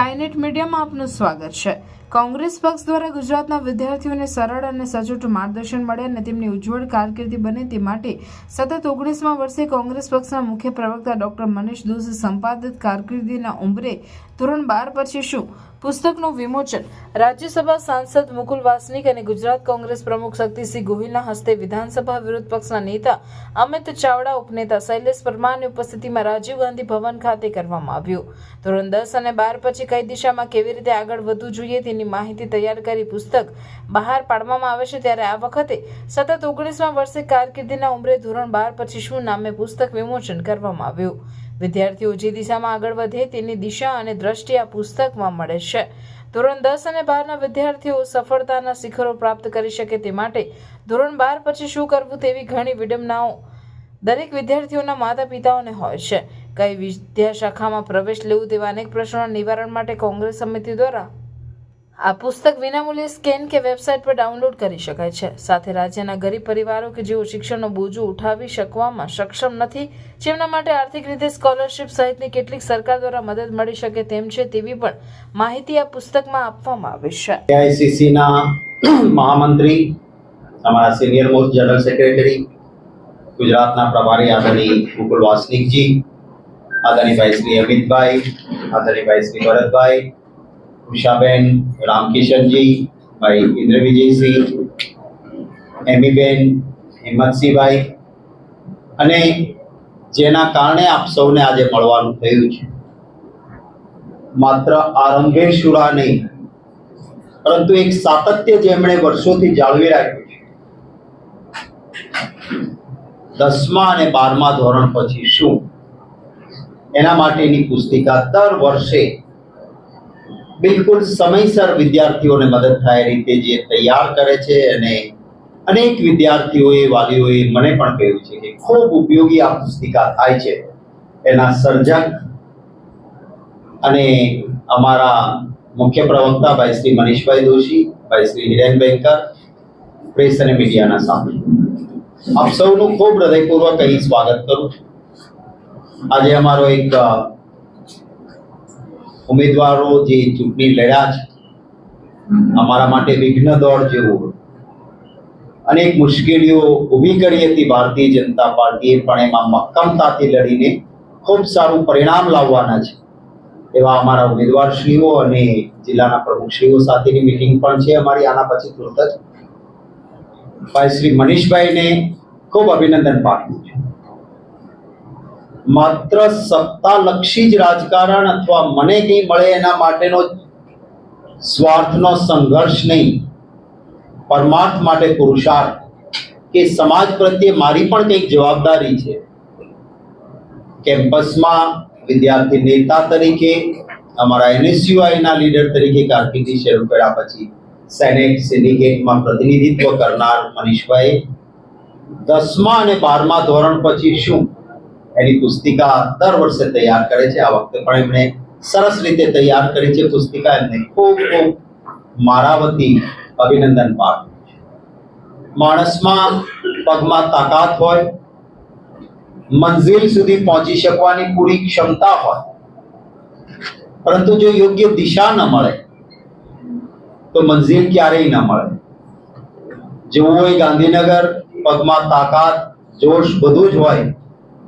Skynet મીડિયામાં આપનું સ્વાગત છે. કોંગ્રેસ પક્ષ દ્વારા ગુજરાતના વિદ્યાર્થીઓને સરળ અને સચોટ માર્ગદર્શન મળે અને તેમની ઉજ્જવળ કારકિર્દી બને તે માટે સતત ઓગણીસમાં વર્ષે કોંગ્રેસ પક્ષના મુખ્ય પ્રવક્તા ડોક્ટર મનીષ દુસ સંપાદિત કારકિર્દીના ઉંબરે ધોરણ બાર પછી શું? પુસ્તકનું વિમોચન. રાજ્યસભા સાંસદ મુકુલ વાસનિક અને ગુજરાત કોંગ્રેસ પ્રમુખ શક્તિસિંહ ગોહિલના હસ્તે વિધાનસભા વિરોધ પક્ષના નેતા અમિત ચાવડા, ઉપનેતા શૈલેષ પરમારની ઉપસ્થિતિમાં રાજીવ ગાંધી ભવન ખાતે કરવામાં આવ્યું. ધોરણ દસ અને બાર પછી કઈ દિશામાં કેવી રીતે આગળ વધવું જોઈએ તેની માહિતી તૈયાર કરી પુસ્તક બહાર પાડવામાં આવે છે ત્યારે આ વખતે સતત ઓગણીસમાં વર્ષે કારકિર્દીના ઉંમરે ધોરણ બાર પછી શું નામે પુસ્તક વિમોચન કરવામાં આવ્યું? વિદ્યાર્થીઓ જે દિશામાં આગળ વધે તેની દિશા અને દ્રષ્ટિ આ પુસ્તકમાં મળે છે. ધોરણ દસ અને બારના વિદ્યાર્થીઓ સફળતાના શિખરો પ્રાપ્ત કરી શકે તે માટે ધોરણ બાર પછી શું કરવું તેવી ઘણી વિડંબનાઓ દરેક વિદ્યાર્થીઓના માતા પિતાઓને હોય છે. કઈ વિદ્યાશાખામાં પ્રવેશ લેવું તેવા અનેક પ્રશ્નોના નિવારણ માટે કોંગ્રેસ સમિતિ દ્વારા આ પુસ્તક વિનામૂલ્યે સ્કેન કે વેબસાઇટ પર ડાઉનલોડ કરી શકાય છે. સાથે રાજ્યના ગરીબ પરિવારો કે જેઓ શિક્ષણનો બોજો ઉઠાવી શકવામાં સક્ષમ નથી, જેમના માટે આર્થિક રીતે સ્કોલરશિપ સહિતની કેટલીક સરકાર દ્વારા મદદ મળી શકે તેમ છે તેવી પણ માહિતી આ પુસ્તકમાં આપવામાં આવી છે. એઆઈસીસીના મહામંત્રી અમારા સિનિયર મોસ્ટ જનરલ સેક્રેટરી, ગુજરાતના પ્રભારી આદરણીય મુકુલ વાસનિકજી, આદરણીભાઈ શ્રી અમિતભાઈ, આદરણીભાઈ શ્રી ભરતભાઈ ઉષાબેન, રામકિશનજી, ભાઈ ઇન્દ્ર વિજયસિંહ એમીબેન, હિંમતસિંહભાઈ અને જેના કારણે આપ સૌને આજે મળવાનું થયું છે. માત્ર આરંભે શુરા નહીં, પરંતુ એક સાતત્ય જેમણે વર્ષોથી જાળવી રાખ્યું છે. દસમા અને બારમા ધોરણ પછી શું? એના માટેની પુસ્તિકા દર વર્ષે બિલકુલ સમયસર વિદ્યાર્થીઓને મદદ થાય રીતે જે તૈયાર કરે છે અને અનેક વિદ્યાર્થીઓએ, વાલીઓએ મને પણ કહ્યું છે કે ખૂબ ઉપયોગી આ પુસ્તિકા થાય છે. એના સર્જક અને અમારા મુખ્ય પ્રવક્તા ભાઈ શ્રી મનીષભાઈ દોશી, ભાઈ શ્રી હિરેન બેંકર પ્રેસ અને મીડિયાના સામે આપ સૌનું ખૂબ હૃદયપૂર્વક અહીં સ્વાગત કરું છું. આજે અમારો એક ઉમેદવારો જે ચૂંટણી લડ્યા છે, અમારા માટે વિઘ્ન દોડ જેવું અનેક મુશ્કેલીઓ ઊભી કરી હતી ભારતીય જનતા પાર્ટીએ, પણ એમાં મક્કમતાથી લડીને ખૂબ સારું પરિણામ લાવવાના છે. એવા અમારા ઉમેદવારશ્રીઓ અને જિલ્લાના પ્રમુખશ્રીઓ સાથેની મિટિંગ પણ છે અમારી, આના પછી તુરંત જ. ભાઈ શ્રી મનીષભાઈને ખૂબ અભિનંદન પાઠવું છું. માત્ર સત્તાલક્ષી જ રાજકારણ અથવા મને કંઈ મળે એના માટેનો સ્વાર્થનો સંઘર્ષ નહીં. પરમાર્થ માટે પુરુષાર્થ. કે સમાજ પ્રત્યે મારી પણ કંઈક જવાબદારી છે. કેમ્પસમાં વિદ્યાર્થી નેતા તરીકે, અમારા એનએસયુઆઈના લીડર તરીકે કારકિર્દી શરૂ કર્યા પછી સેનેટ સિન્ડિકેટમાં પ્રતિનિધિત્વ કરનાર મનીષભાઈ દસમા અને બારમા ધોરણ પછી શું એની પુસ્તિકા દર વર્ષે તૈયાર કરે છે. આ વખતે પણ એમણે સરસ રીતે તૈયાર કરી છે પુસ્તિકા. એમને ખૂબ ખૂબ મારા વતી અભિનંદન પાઠ. માણસમાં પગમાં તાકાત હોય, મંઝિલ સુધી પહોંચી શકવાની પૂરી ક્ષમતા હોય, પરંતુ જો યોગ્ય દિશા ન મળે, તો મંઝિલ ક્યારેય ન મળે. જેવું હોય ગાંધીનગર, પગમાં તાકાત, જોશ બધું જ હોય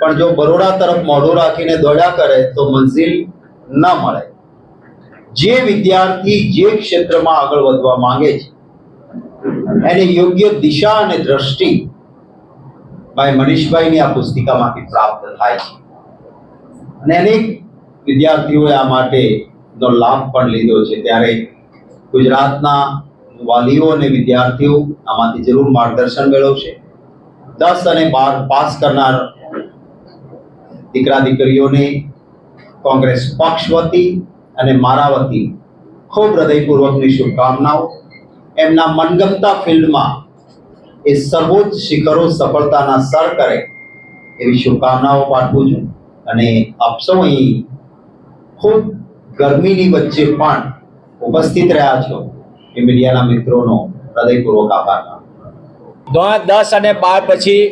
પણ જો બરોડા તરફ મોઢું રાખીને દોડ્યા કરે તો મંઝિલ ન મળે. જે વિદ્યાર્થી જે ક્ષેત્રમાં આગળ વધવા માંગે છે, એને યોગ્ય દિશા અને દ્રષ્ટિ ભાઈ મનીષભાઈની આ પુસ્તિકામાંથી પ્રાપ્ત થાય છે. અને અનેક વિદ્યાર્થીઓએ આ માટેનો લાભ પણ લીધો છે. ત્યારે ગુજરાતના વાલીઓ અને વિદ્યાર્થીઓ આમાંથી જરૂર માર્ગદર્શન મેળવશે. દસ અને બાર પાસ કરનાર દીકરા દીકરીઓને કોંગ્રેસ પક્ષ વતી અને મારા વતી ખૂબ હૃદયપૂર્વકની શુભકામનાઓ. એમના મનગમતા ફિલ્ડમાં એ સર્વોચ્ચ શિખરો સફળતાના સર કરે એવી શુભકામનાઓ પાઠવું છું. અને આપ સૌ અહીં ખૂબ ગરમીની વચ્ચે પણ ઉપસ્થિત રહ્યા છો એ મીડિયાના મિત્રોનો હૃદયપૂર્વક આભાર દસ અને બાર પછી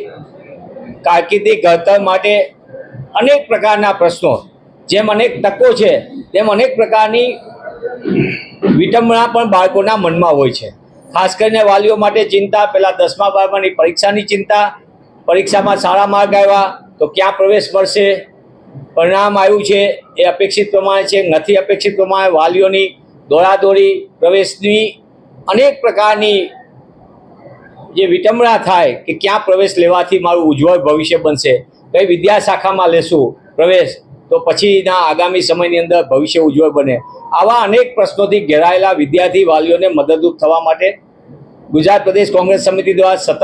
કારકિર્દી ઘડતર માટે અનેક પ્રકારના પ્રશ્નો. જેમ અનેક તકો છે, તેમ અનેક પ્રકારની વિટંબણા પણ બાળકોના મનમાં હોય છે. ખાસ કરીને વાલીઓ માટે ચિંતા, પહેલાં દસમા બારમાની પરીક્ષાની ચિંતા, પરીક્ષામાં સારા માર્ક આવ્યા, તો ક્યાં પ્રવેશ મળશે? પરિણામ આવ્યું છે, એ અપેક્ષિત પ્રમાણે છે, નથી અપેક્ષિત પ્રમાણે વાલીઓની દોડાદોડી, પ્રવેશની અનેક પ્રકારની જે વિટંબણા થાય કે ક્યાં પ્રવેશ લેવાથી મારું ઉજ્જવળ ભવિષ્ય બનશે. કઈ વિદ્યા શાખામાં લેશું પ્રવેશ, તો પછીના આગામી સમયની અંદર ભવિષ્ય ઉજ્જવળ બને. આવા અનેક પ્રશ્નોથી ઘેરાયેલા વિદ્યાર્થી વાલીઓને મદદરૂપ થવા માટે ગુજરાત પ્રદેશ કોંગ્રેસ સમિતિ દ્વારા સતત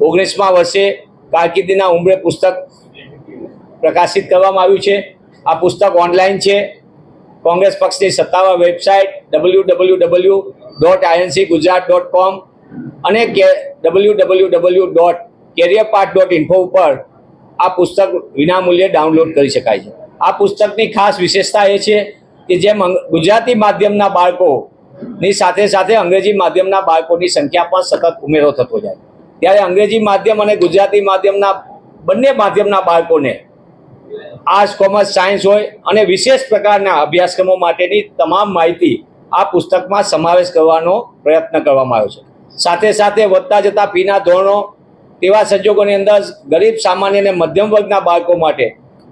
ઓગણીસમા વર્ષે કારકિર્દીના ઉંમરે પુસ્તક પ્રકાશિત કરવામાં આવ્યું છે. આ પુસ્તક ઓનલાઈન છે. કોંગ્રેસ પક્ષની સત્તાવાર website W W W dot INC Gujarat dot com અને કે W W W dot career part dot info ઉપર આ પુસ્તક વિનામૂલ્યે ડાઉનલોડ કરી શકાય છે. આ પુસ્તકની ખાસ વિશેષતા એ છે કે જેમ ગુજરાતી માધ્યમના બાળકોની સાથે સાથે અંગ્રેજી માધ્યમના બાળકોની સંખ્યા પણ સતત ઉમેરો થતો જાય. ત્યારે અંગ્રેજી માધ્યમ અને ગુજરાતી માધ્યમના બંને માધ્યમના બાળકોને આર્ટ્સ, કોમર્સ, સાયન્સ હોય અને વિશેષ પ્રકારના અભ્યાસક્રમો માટેની તમામ માહિતી આ પુસ્તકમાં સમાવેશ કરવાનો પ્રયત્ન કરવામાં આવ્યો છે. સાથે સાથે વધતા જતા ફીના ધોરણો તેવા સંજોગોની અંદર ગરીબ, સામાન્ય અને મધ્યમ વર્ગના બાળકો માટે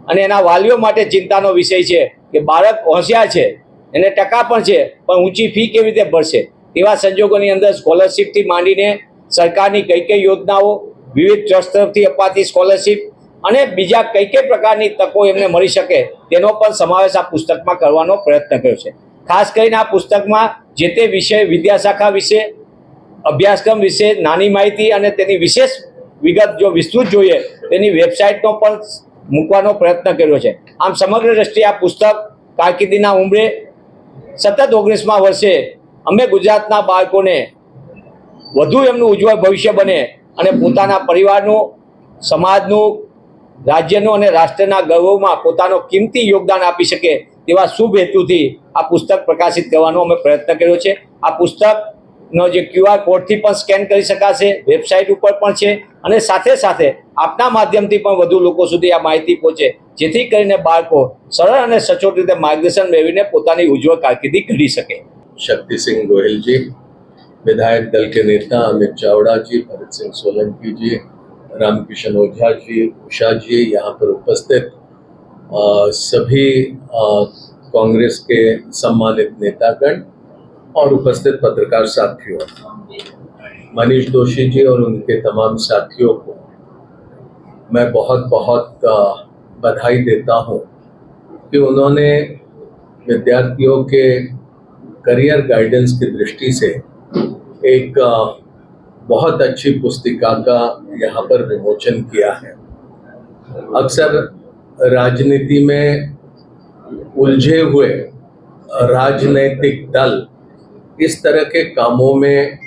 અને એના વાલીઓ માટે ચિંતાનો વિષય છે કે બાળક હોશિયાર છે, એને ટકા પણ છે, પણ ઊંચી ફી કેવી રીતે ભરશે? તેવા સંજોગોની અંદર સ્કોલરશીપથી માંડીને સરકારની કઈ કઈ યોજનાઓ, વિવિધ ટ્રસ્ટ તરફથી અપાતી સ્કોલરશીપ અને બીજા કઈ કઈ પ્રકારની તકો એમને મળી શકે, તેનો પણ સમાવેશ આ પુસ્તકમાં કરવાનો પ્રયત્ન કર્યો છે. ખાસ કરીને આ પુસ્તકમાં જે તે વિષય વિદ્યાશાખા વિશે, અભ્યાસક્રમ વિશે નાની માહિતી અને તેની વિશેષ વિગત જો વિસ્તૃત જોઈએ, તેની વેબસાઇટનો પણ મૂકવાનો પ્રયત્ન કર્યો છે. આમ સમગ્ર દ્રષ્ટિએ આ પુસ્તક કારકિર્દીના ઉંમરે સતત ઓગણીસમાં વર્ષે અમે ગુજરાતના બાળકોને વધુ એમનું ઉજ્જવળ ભવિષ્ય બને અને પોતાના પરિવારનું, સમાજનું, રાજ્યનું અને રાષ્ટ્રના ગૌરવમાં પોતાનો કિંમતી યોગદાન આપી શકે તેવા શુભ હેતુથી આ પુસ્તક પ્રકાશિત કરવાનો અમે પ્રયત્ન કર્યો છે. આ પુસ્તકનો જે ક્યુઆર કોડથી પણ સ્કેન કરી શકાશે વેબસાઇટ ઉપર પણ છે અને સાથે સાથે આપના માધ્યમથી પણ વધુ લોકો સુધી આ માહિતી પહોંચે જેથી કરીને બાળકો સરળ અને સચોટ રીતે માર્ગદર્શન મેળવીને પોતાની ઉજ્જવળ કારકિર્દી ઘડી શકે शक्ति सिंह गोयल जी विधायक दल के नेता अमित चावड़ा जी भरत सिंह सोलंकी जी रामकिशन ओझा जी उषा जी यहाँ पर उपस्थित अ, सभी अ, कांग्रेस के सम्मानित नेतागण और उपस्थित पत्रकार साथियों, मनीष दोषी जी और उनके तमाम साथियों को मैं बहुत बहुत बधाई देता हूँ कि उन्होंने विद्यार्थियों के करियर गाइडेंस की दृष्टि से एक बहुत अच्छी पुस्तिका का यहाँ पर विमोचन किया है। अक्सर राजनीति में उलझे हुए राजनैतिक दल इस तरह के कामों में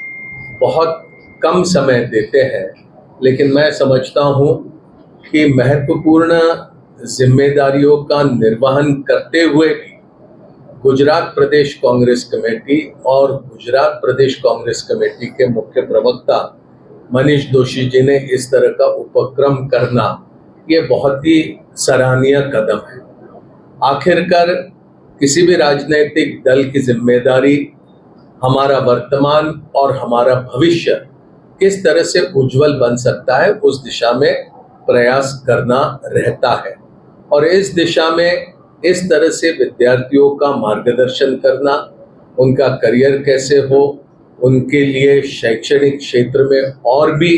बहुत कम समय देते हैं, लेकिन मैं समझता हूँ कि महत्वपूर्ण जिम्मेदारियों का निर्वहन करते हुए भी गुजरात प्रदेश कांग्रेस कमेटी और गुजरात प्रदेश कांग्रेस कमेटी के मुख्य प्रवक्ता मनीष दोषी जी ने इस तरह का उपक्रम करना ये बहुत ही सराहनीय कदम है। आखिरकार किसी भी राजनीतिक दल की ज़िम्मेदारी हमारा वर्तमान और हमारा भविष्य किस तरह से उज्जवल बन सकता है, उस दिशा में प्रयास करना रहता है। और इस दिशा में इस तरह से विद्यार्थियों का मार्गदर्शन करना, उनका करियर कैसे हो, उनके लिए शैक्षणिक क्षेत्र में और भी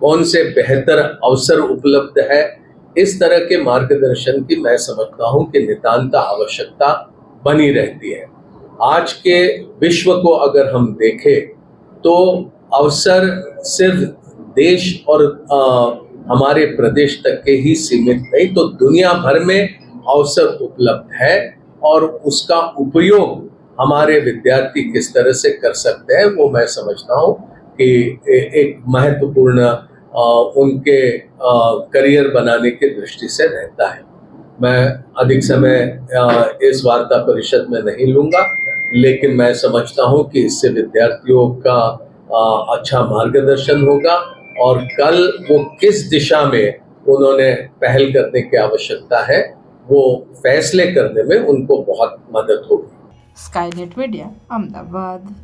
कौन से बेहतर अवसर उपलब्ध है, इस तरह के मार्गदर्शन की मैं समझता हूँ कि नितांत आवश्यकता बनी रहती है। आज के विश्व को अगर हम देखें तो अवसर सिर्फ़ देश और अ, हमारे प्रदेश तक के ही सीमित नहीं तो दुनिया भर में अवसर उपलब्ध है और उसका उपयोग हमारे विद्यार्थी किस तरह से कर सकते हैं वो मैं समझता हूँ कि एक महत्वपूर्ण उनके करियर बनाने की दृष्टि से रहता है। मैं अधिक समय इस वार्ता परिषद में नहीं लूँगा, लेकिन मैं समझता हूँ कि इससे विद्यार्थियों का अच्छा मार्गदर्शन होगा और कल वो किस दिशा में उन्होंने पहल करने की आवश्यकता है, वो फैसले करने में उनको बहुत मदद होगी। Skynet media, Ahmedabad.